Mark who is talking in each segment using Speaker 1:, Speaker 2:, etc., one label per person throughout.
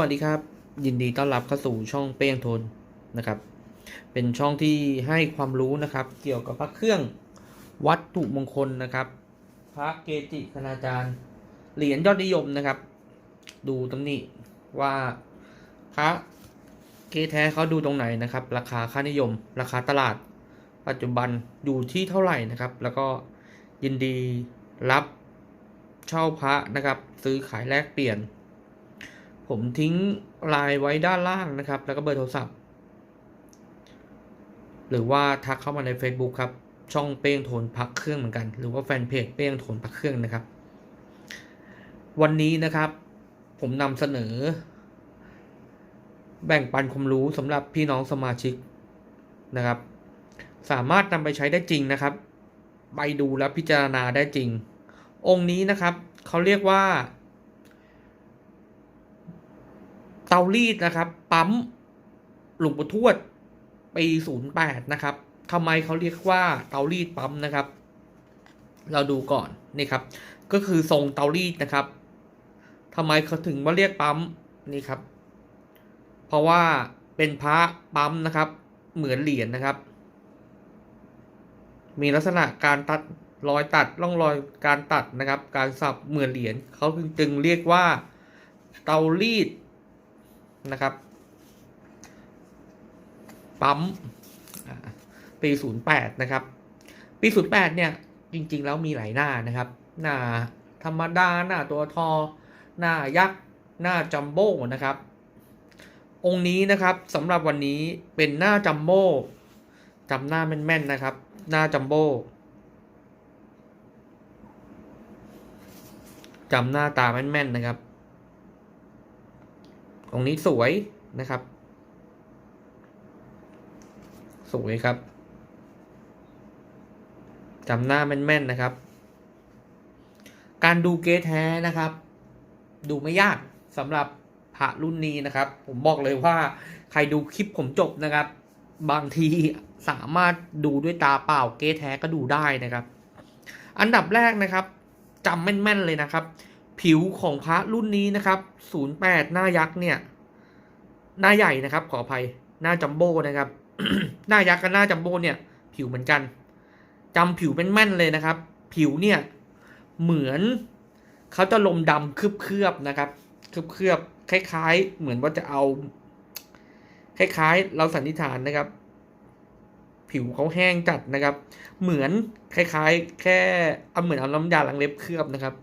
Speaker 1: วัสดีครับ ยินดีต้อนรับเข้าสู่ช่องเป้งทนนะครับ เป็นช่องที่ให้ความรู้นะครับ เกี่ยวกับพระเครื่องวัตถุมงคลนะครับ พระเกจิคณาจารย์เหรียญยอดนิยมนะครับ ดูตำหนิว่าพระเกแท้เขาดูตรงไหนนะครับ ราคาค่านิยม ราคาตลาด ปัจจุบันอยู่ที่เท่าไหร่นะครับ แล้วก็ยินดีรับเช่าพระนะครับ ซื้อขายแลกเปลี่ยน ผมทิ้งไลน์ไว้ด้านล่างนะครับ แล้วก็เบอร์โทรศัพท์ หรือว่าทักเข้ามาใน Facebook ครับ ช่องเป้งโทนพักเครื่องเหมือนกัน หรือว่าแฟนเพจเป้งโทนพักเครื่องนะครับ วันนี้นะครับ ผมนำเสนอ แบ่งปันความรู้สำหรับพี่น้องสมาชิกนะครับ สามารถนำไปใช้ได้จริงนะครับ ไปดูและพิจารณาได้จริง องค์นี้นะครับเขาเรียกว่า เตารีดนะครับ ปั๊มหลวงปู่ทวดปีศูนย์แปดนะครับทำไมเขาเรียกว่าเตารีดปั๊มนะครับ เราดูก่อนนี่ครับ ก็คือทรงเตารีดนะครับทำไมเขาถึงว่าเรียกปั๊มนี่ครับ เพราะว่าเป็นพระปั๊มนะครับ เหมือนเหรียญนะครับ มีลักษณะการตัดรอยตัดร่องรอยการตัดนะครับ การสับเหมือนเหรียญเขาจึงเรียกว่าเตารีด นะครับ ปั๊มปี 08 นะครับ ปี 08 เนี่ย จริง ๆ แล้วมีหลายหน้านะครับ หน้าธรรมดา หน้าตัวทอ หน้ายักษ์ หน้าจัมโบ้นะครับ องค์นี้นะครับสำหรับวันนี้เป็นหน้าจัมโบ้จำหน้าแม่นๆนะครับ หน้าจัมโบ้จำหน้าตาแม่นๆนะครับ ตรงนี้สวยนะครับ สวยครับจำหน้าแม่นๆนะครับ การดูเกทแท้นะครับ ดูไม่ยากสำหรับพระรุ่นนี้นะครับ ผมบอกเลยว่าใครดูคลิปผมจบนะครับ บางทีสามารถดูด้วยตาเปล่าเกทแท้ก็ดูได้นะครับ อันดับแรกนะครับจำแม่นๆเลยนะครับ ผิวของพระรุ่นนี้นะครับ 08 หน้ายักษ์เนี่ย หน้าใหญ่นะครับ ขออภัยหน้าจัมโบ้นะครับ หน้ายักษ์กับหน้าจัมโบ้เนี่ย ผิวเหมือนกันจำผิวเป็นแม่นเลยนะครับ ผิวเนี่ยเหมือนเขาจะลมดำเคลือบๆนะครับเคลือบๆคล้าย ๆ เหมือนว่าจะเอา คล้าย ๆ เราสันนิษฐานนะครับ ผิวเขาแห้งจัดนะครับ เหมือนคล้าย ๆ แค่เอาเหมือนเอาน้ำยาล้างเล็บเคลือบนะครับ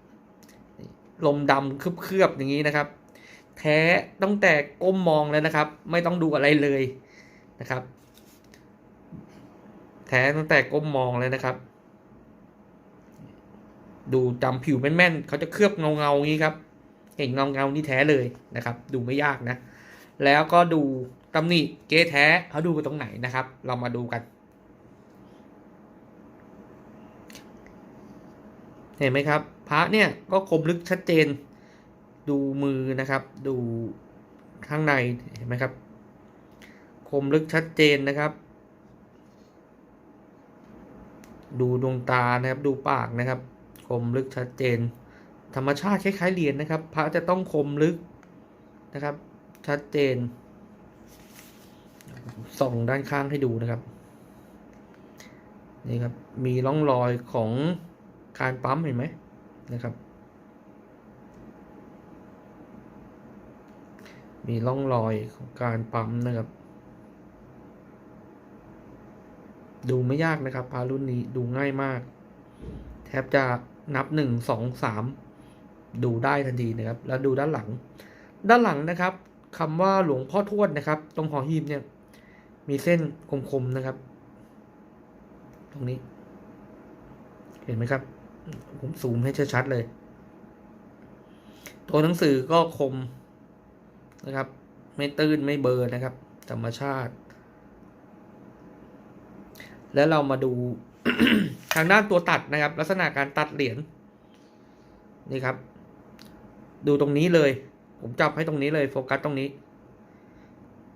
Speaker 1: ลมดำเคลือบๆอย่างนี้นะครับ แท้ตั้งแต่ก้มมองแล้วนะครับ ไม่ต้องดูอะไรเลยนะครับ แท้ตั้งแต่ก้มมองเลยนะครับ ดูจำผิวแม่นๆเขาจะเคลือบเงาเงาๆงี้ครับเห็นเงาเงาๆนี่แท้เลยนะครับ ดูไม่ยากนะ แล้วก็ดูตำหนิเก๊แท้เขาดูกันตรงไหนนะครับ เรามาดูกันเห็นไหมครับ พระเนี่ยก็คมลึกชัดเจน ดูมือนะครับ ดูข้างในเห็นไหมครับ คมลึกชัดเจนนะครับ ดูดวงตานะครับ ดูปากนะครับ คมลึกชัดเจน ธรรมชาติคล้ายๆเหรียญนะครับ พระจะต้องคมลึกนะครับ ชัดเจน ส่องด้านข้างให้ดูนะครับนี่ครับ มีร่องรอยของการปั๊มเห็นไหมนะครับ มีร่องรอยของการปั๊มนะครับ ดูไม่ยากนะครับพารุ่นนี้ดูง่ายมาก แทบจะนับหนึ่งสองสามดูได้ทันทีนะครับ แล้วดูด้านหลัง ด้านหลังนะครับคำว่าหลวงพ่อทวดนะครับ ตรงหอหีบเนี่ย มีเส้นคมๆนะครับ ตรงนี้ เห็นไหมครับ ผมซูมให้ชัดๆเลย ตัวหนังสือก็คม นะครับ ไม่ตื้นไม่เบอร์นะครับ ธรรมชาติ แล้วเรามาดูทางด้านตัวตัดนะครับ ลักษณะการตัดเหรียญนี่ครับ ดูตรงนี้เลย ผมจับให้ตรงนี้เลยโฟกัสตรงนี้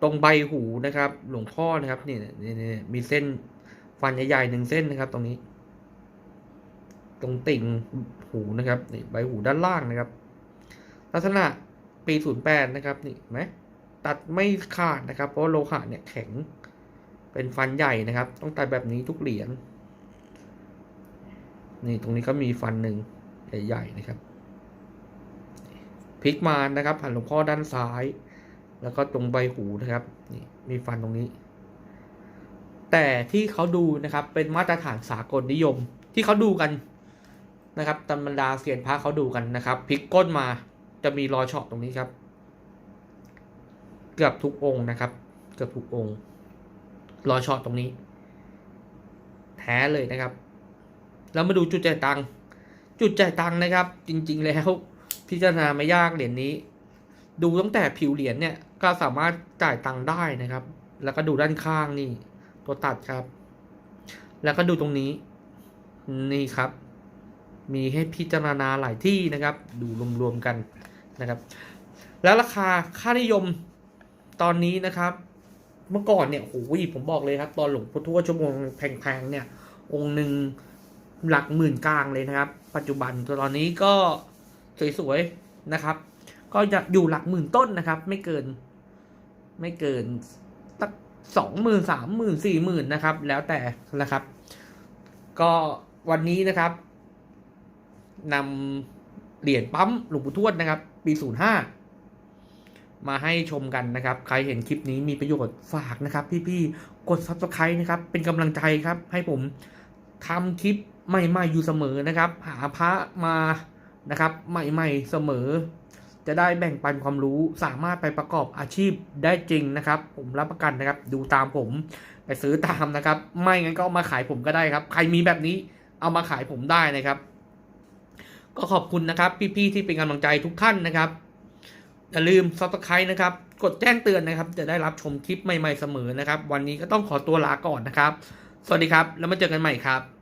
Speaker 1: ตรงใบหูนะครับ หลวงพ่อนะครับนี่นี่นี่มีเส้นฟันใหญ่ๆหนึ่งเส้นนะครับ ตรงนี้ ตรงติ่งหูนะครับนี่ใบหูด้านล่างนะครับ ลักษณะ ปี 08 นะครับนี่ไหมตัดไม่ขาดนะครับ เพราะโลหะเนี่ยแข็งเป็นฟันใหญ่นะครับ ต้องตัดแบบนี้ทุกเหรียญนี่ตรงนี้ก็มีฟันหนึ่งใหญ่ๆนะครับพลิกมานะครับหันหลวงพ่อด้านซ้าย แล้วก็ตรงใบหูนะครับนี่มีฟันตรงนี้ แต่ที่เขาดูนะครับเป็นมาตรฐานสากลนิยมที่เขาดูกันนะครับตำบรรดาเซียนพระเขาดูกันนะครับพลิกก้นมา จะมีรอยเฉาะตรงนี้ครับ เกือบทุกองค์นะครับ เกือบทุกองค์ รอยเฉาะตรงนี้ แท้เลยนะครับ แล้วมาดูจุดจ่ายตังค์จุดจ่ายตังค์นะครับ จริง ๆ แล้วพิจารณาไม่ยากเหรียญนี้ ดูตั้งแต่ผิวเหรียญเนี่ยก็สามารถจ่ายตังค์ได้นะครับ แล้วก็ดูด้านข้างนี่ ตัวตัดครับ แล้วก็ดูตรงนี้ นี่ครับ มีให้พิจารณาหลายที่นะครับ ดูรวมๆกัน นะครับ แล้วราคาค่านิยมตอนนี้นะครับ เมื่อก่อนเนี่ยโอ้ยผมบอกเลยครับ ตอนหลวงพ่อทวชั่วโมงแพงๆเนี่ย องค์หนึ่งหลักหมื่นกลางเลยนะครับ ปัจจุบันตอนนี้ก็สวยๆนะครับ ก็จะอยู่หลักหมื่นต้นนะครับ ไม่เกิน ไม่เกินสักสองหมื่นสามหมื่นสี่หมื่นนะครับ แล้วแต่นะครับ ก็วันนี้นะครับนำ เหรียญปั๊มหลวงปู่ทวดนะครับ ปีศูนย์ห้ามาให้ชมกันนะครับ ใครเห็นคลิปนี้มีประโยชน์ฝากนะครับ พี่ๆ กด subscribe นะครับ เป็นกำลังใจครับ ให้ผมทำคลิปใหม่ๆอยู่เสมอนะครับ หาพระมานะครับ ใหม่ๆเสมอ จะได้แบ่งปันความรู้สามารถไปประกอบอาชีพได้จริงนะครับ ผมรับประกันนะครับ ดูตามผมไปซื้อตามนะครับ ไม่งั้นก็ามาขายผมก็ได้ครับ ใครมีแบบนี้เอามาขายผมได้นะครับ ก็ขอบคุณนะครับ พี่ๆที่เป็นกำลังใจทุกท่านนะครับอย่าลืมซับสไครต์นะครับ กดแจ้งเตือนนะครับ จะได้รับชมคลิปใหม่ๆเสมอนะครับ วันนี้ก็ต้องขอตัวลาก่อนนะครับ สวัสดีครับ แล้วมาเจอกันใหม่ครับ